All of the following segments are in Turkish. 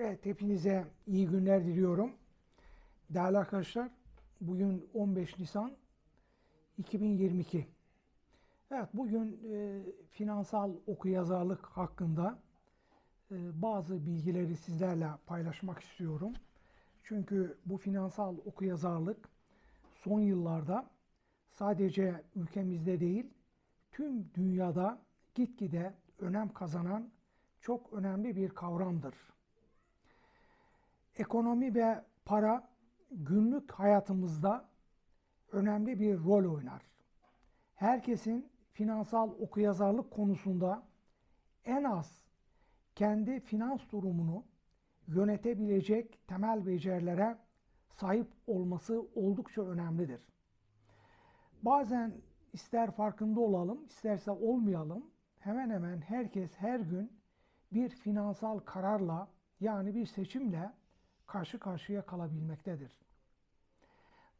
Evet, hepinize iyi günler diliyorum. Değerli arkadaşlar, bugün 15 Nisan 2022. Evet, bugün e, finansal okuyazarlık hakkında e, bazı bilgileri sizlerle paylaşmak istiyorum. Çünkü bu finansal okuyazarlık son yıllarda sadece ülkemizde değil, tüm dünyada gitgide önem kazanan çok önemli bir kavramdır. Ekonomi ve para günlük hayatımızda önemli bir rol oynar. Herkesin finansal okuyazarlık konusunda en az kendi finans durumunu yönetebilecek temel becerilere sahip olması oldukça önemlidir. Bazen ister farkında olalım, isterse olmayalım, hemen hemen herkes her gün bir finansal kararla yani bir seçimle karşı karşıya kalabilmektedir.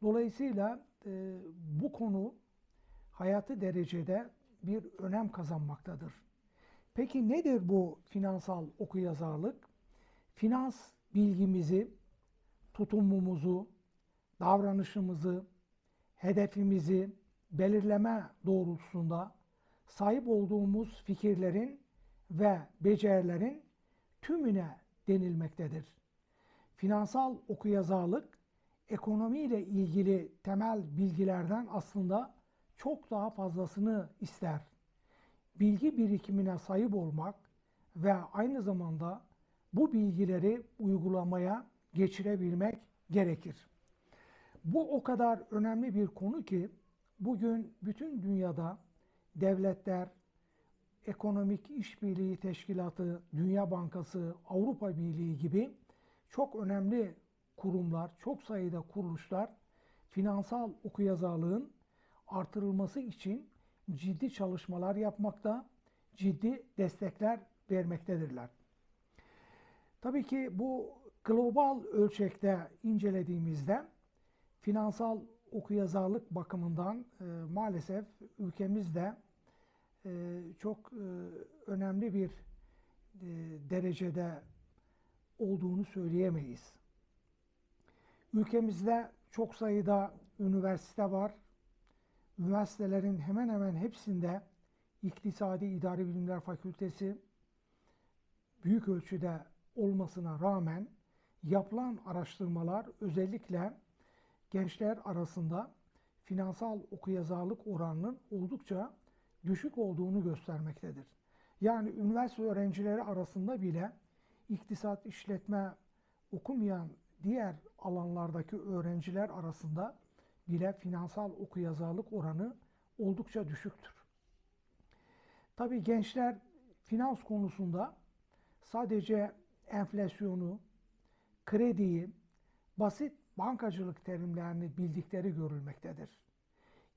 Dolayısıyla e, bu konu hayatı derecede bir önem kazanmaktadır. Peki nedir bu finansal okuyazarlık? Finans bilgimizi, tutumumuzu, davranışımızı, hedefimizi belirleme doğrultusunda sahip olduğumuz fikirlerin ve becerilerin tümüne denilmektedir. Finansal okuyazarlık ekonomiyle ilgili temel bilgilerden aslında çok daha fazlasını ister. Bilgi birikimine sahip olmak ve aynı zamanda bu bilgileri uygulamaya geçirebilmek gerekir. Bu o kadar önemli bir konu ki bugün bütün dünyada devletler, Ekonomik İşbirliği Teşkilatı, Dünya Bankası, Avrupa Birliği gibi çok önemli kurumlar, çok sayıda kuruluşlar finansal okuyazarlığın artırılması için ciddi çalışmalar yapmakta, ciddi destekler vermektedirler. Tabii ki bu global ölçekte incelediğimizde finansal okuyazarlık bakımından e, maalesef ülkemizde e, çok e, önemli bir e, derecede olduğunu söyleyemeyiz. Ülkemizde çok sayıda üniversite var. Üniversitelerin hemen hemen hepsinde İktisadi İdari Bilimler Fakültesi büyük ölçüde olmasına rağmen yapılan araştırmalar özellikle gençler arasında finansal okuyazarlık oranının oldukça düşük olduğunu göstermektedir. Yani üniversite öğrencileri arasında bile iktisat, işletme okumayan diğer alanlardaki öğrenciler arasında bile finansal okuyazarlık oranı oldukça düşüktür. Tabii gençler finans konusunda sadece enflasyonu, krediyi, basit bankacılık terimlerini bildikleri görülmektedir.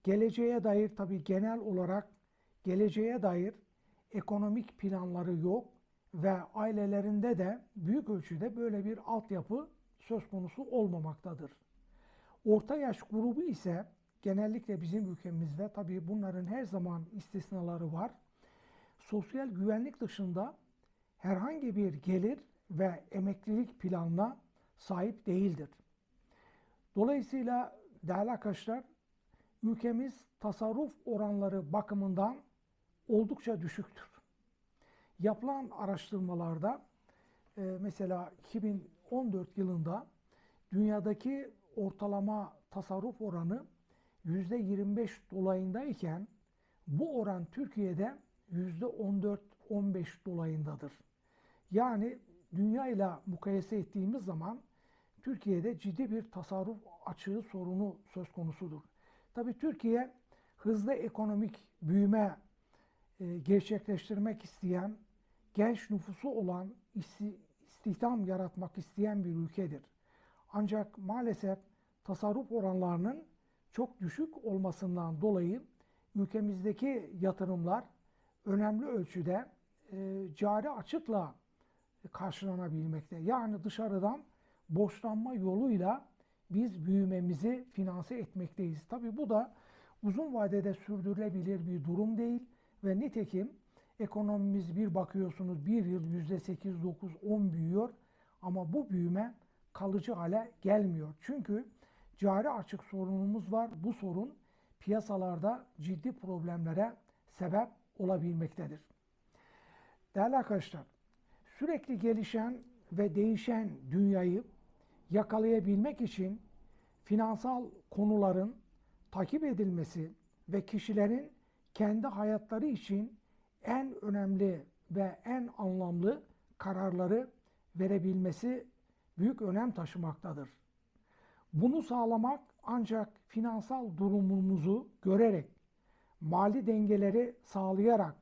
Geleceğe dair tabii genel olarak geleceğe dair ekonomik planları yok ve ailelerinde de büyük ölçüde böyle bir altyapı söz konusu olmamaktadır. Orta yaş grubu ise genellikle bizim ülkemizde tabii bunların her zaman istisnaları var. Sosyal güvenlik dışında herhangi bir gelir ve emeklilik planına sahip değildir. Dolayısıyla değerli arkadaşlar ülkemiz tasarruf oranları bakımından oldukça düşüktür. Yapılan araştırmalarda e, mesela 2014 yılında dünyadaki ortalama tasarruf oranı %25 dolayındayken bu oran Türkiye'de %14-15 dolayındadır. Yani dünya ile mukayese ettiğimiz zaman Türkiye'de ciddi bir tasarruf açığı sorunu söz konusudur. Tabii Türkiye hızlı ekonomik büyüme e, gerçekleştirmek isteyen, genç nüfusu olan, istihdam yaratmak isteyen bir ülkedir. Ancak maalesef tasarruf oranlarının çok düşük olmasından dolayı ülkemizdeki yatırımlar önemli ölçüde e, cari açıkla karşılanabilmekte. Yani dışarıdan borçlanma yoluyla biz büyümemizi finanse etmekteyiz. Tabi bu da uzun vadede sürdürülebilir bir durum değil ve nitekim ekonomimiz bir bakıyorsunuz bir yıl yüzde sekiz, dokuz, on büyüyor Ama bu büyüme kalıcı hale gelmiyor. Çünkü cari açık sorunumuz var. Bu sorun piyasalarda ciddi problemlere sebep olabilmektedir. Değerli arkadaşlar, sürekli gelişen ve değişen dünyayı yakalayabilmek için finansal konuların takip edilmesi ve kişilerin kendi hayatları için en önemli ve en anlamlı kararları verebilmesi büyük önem taşımaktadır. Bunu sağlamak ancak finansal durumumuzu görerek, mali dengeleri sağlayarak,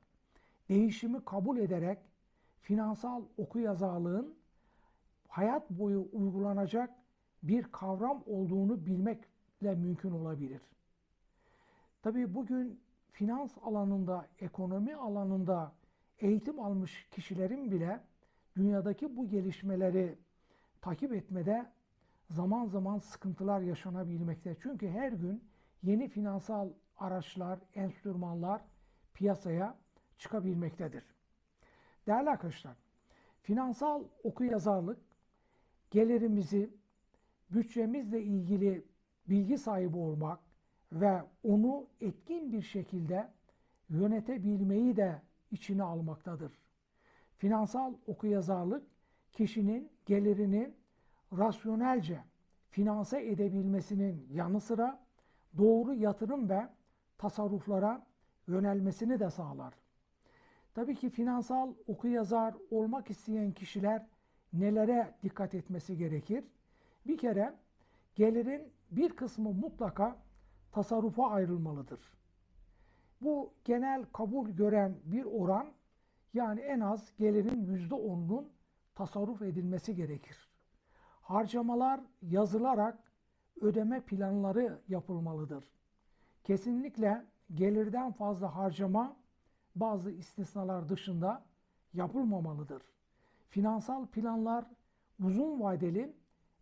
değişimi kabul ederek finansal okuyazarlığın hayat boyu uygulanacak bir kavram olduğunu bilmekle mümkün olabilir. Tabii bugün finans alanında, ekonomi alanında eğitim almış kişilerin bile dünyadaki bu gelişmeleri takip etmede zaman zaman sıkıntılar yaşanabilmekte. Çünkü her gün yeni finansal araçlar, enstrümanlar piyasaya çıkabilmektedir. Değerli arkadaşlar, finansal okuyazarlık gelirimizi bütçemizle ilgili bilgi sahibi olmak ve onu etkin bir şekilde yönetebilmeyi de içine almaktadır. Finansal okuyazarlık kişinin gelirini rasyonelce finanse edebilmesinin yanı sıra doğru yatırım ve tasarruflara yönelmesini de sağlar. Tabii ki finansal okuyazar olmak isteyen kişiler nelere dikkat etmesi gerekir? Bir kere gelirin bir kısmı mutlaka tasarrufa ayrılmalıdır. Bu genel kabul gören bir oran yani en az gelirin yüzde onunun tasarruf edilmesi gerekir. Harcamalar yazılarak ödeme planları yapılmalıdır. Kesinlikle gelirden fazla harcama bazı istisnalar dışında yapılmamalıdır. Finansal planlar uzun vadeli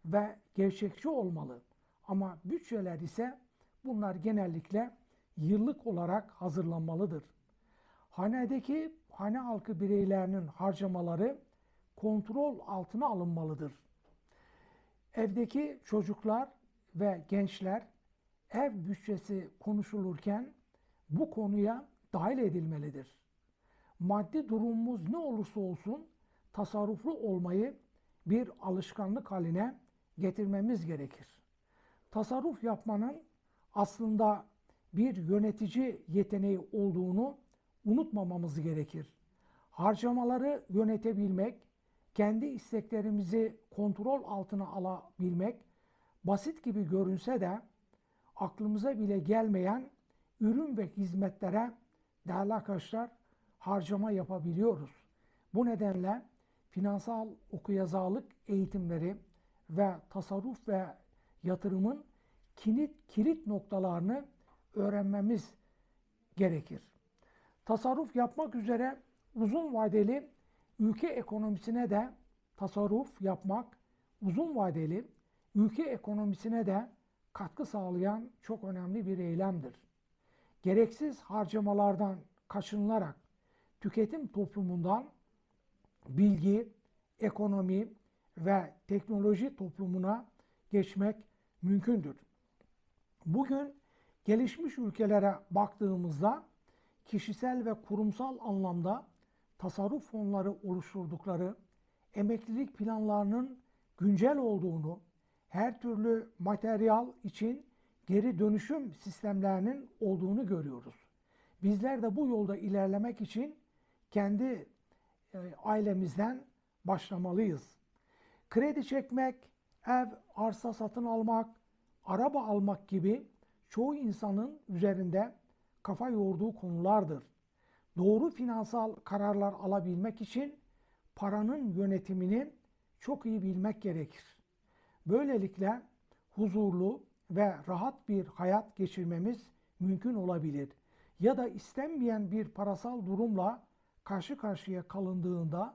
ve gerçekçi olmalı. Ama bütçeler ise bunlar genellikle yıllık olarak hazırlanmalıdır. Hanedeki hane halkı bireylerinin harcamaları kontrol altına alınmalıdır. Evdeki çocuklar ve gençler ev bütçesi konuşulurken bu konuya dahil edilmelidir. Maddi durumumuz ne olursa olsun tasarruflu olmayı bir alışkanlık haline getirmemiz gerekir. Tasarruf yapmanın aslında bir yönetici yeteneği olduğunu unutmamamız gerekir. Harcamaları yönetebilmek, kendi isteklerimizi kontrol altına alabilmek basit gibi görünse de aklımıza bile gelmeyen ürün ve hizmetlere değerli arkadaşlar harcama yapabiliyoruz. Bu nedenle finansal okuyazarlık eğitimleri ve tasarruf ve yatırımın kilit kilit noktalarını öğrenmemiz gerekir. Tasarruf yapmak üzere uzun vadeli ülke ekonomisine de tasarruf yapmak uzun vadeli ülke ekonomisine de katkı sağlayan çok önemli bir eylemdir. Gereksiz harcamalardan kaçınılarak tüketim toplumundan bilgi, ekonomi ve teknoloji toplumuna geçmek mümkündür. Bugün gelişmiş ülkelere baktığımızda kişisel ve kurumsal anlamda tasarruf fonları oluşturdukları, emeklilik planlarının güncel olduğunu, her türlü materyal için geri dönüşüm sistemlerinin olduğunu görüyoruz. Bizler de bu yolda ilerlemek için kendi e, ailemizden başlamalıyız. Kredi çekmek, ev, arsa satın almak, araba almak gibi çoğu insanın üzerinde kafa yorduğu konulardır. Doğru finansal kararlar alabilmek için paranın yönetimini çok iyi bilmek gerekir. Böylelikle huzurlu ve rahat bir hayat geçirmemiz mümkün olabilir. Ya da istenmeyen bir parasal durumla karşı karşıya kalındığında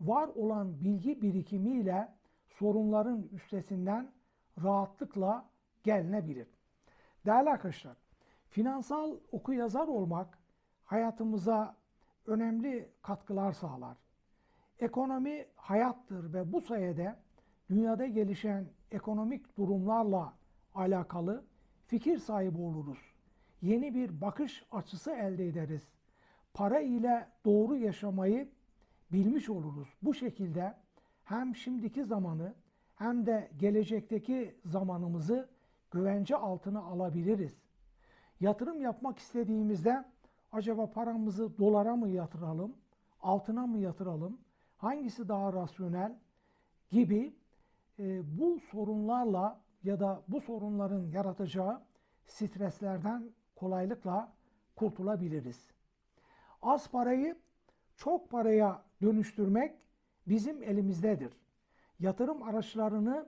var olan bilgi birikimiyle sorunların üstesinden rahatlıkla gelinebilir. Değerli arkadaşlar, finansal okuyazar olmak hayatımıza önemli katkılar sağlar. Ekonomi hayattır ve bu sayede dünyada gelişen ekonomik durumlarla alakalı fikir sahibi oluruz. Yeni bir bakış açısı elde ederiz. Para ile doğru yaşamayı bilmiş oluruz. Bu şekilde hem şimdiki zamanı hem de gelecekteki zamanımızı güvence altına alabiliriz. Yatırım yapmak istediğimizde acaba paramızı dolara mı yatıralım, altına mı yatıralım, hangisi daha rasyonel gibi e, bu sorunlarla ya da bu sorunların yaratacağı streslerden kolaylıkla kurtulabiliriz. Az parayı çok paraya dönüştürmek bizim elimizdedir. Yatırım araçlarını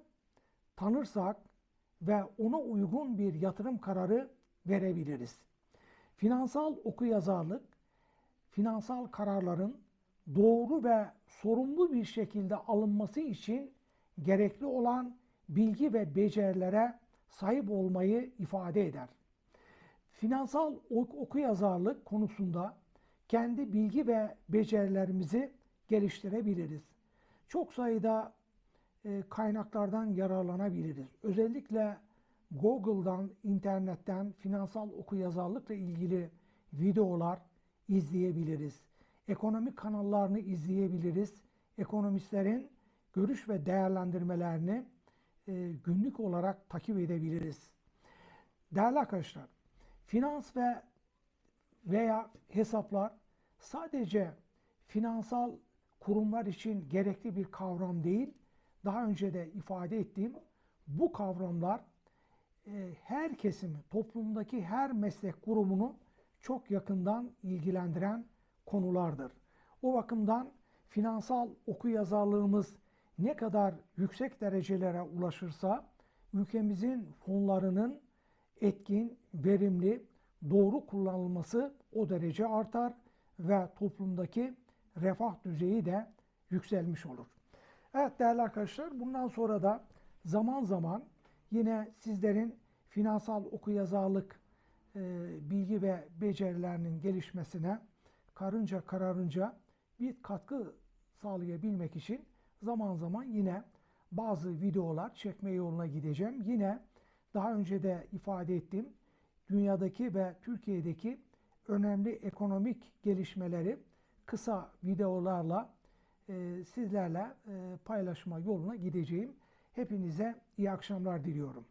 tanırsak ve ona uygun bir yatırım kararı verebiliriz. Finansal okuyazarlık, finansal kararların doğru ve sorumlu bir şekilde alınması için gerekli olan bilgi ve becerilere sahip olmayı ifade eder. Finansal ok- okuyazarlık konusunda kendi bilgi ve becerilerimizi geliştirebiliriz. Çok sayıda kaynaklardan yararlanabiliriz. Özellikle Google'dan, internetten finansal okuyazarlıkla ilgili videolar izleyebiliriz. Ekonomik kanallarını izleyebiliriz. Ekonomistlerin görüş ve değerlendirmelerini e, günlük olarak takip edebiliriz. Değerli arkadaşlar, finans ve veya hesaplar sadece finansal kurumlar için gerekli bir kavram değil, daha önce de ifade ettiğim bu kavramlar e, her kesimi, toplumdaki her meslek grubunu çok yakından ilgilendiren konulardır. O bakımdan finansal okuyazarlığımız ne kadar yüksek derecelere ulaşırsa ülkemizin fonlarının etkin, verimli, doğru kullanılması o derece artar ve toplumdaki refah düzeyi de yükselmiş olur. Evet değerli arkadaşlar bundan sonra da zaman zaman yine sizlerin finansal okuyazarlık e, bilgi ve becerilerinin gelişmesine karınca kararınca bir katkı sağlayabilmek için zaman zaman yine bazı videolar çekme yoluna gideceğim. Yine daha önce de ifade ettim dünyadaki ve Türkiye'deki önemli ekonomik gelişmeleri kısa videolarla sizlerle e, paylaşma yoluna gideceğim. Hepinize iyi akşamlar diliyorum.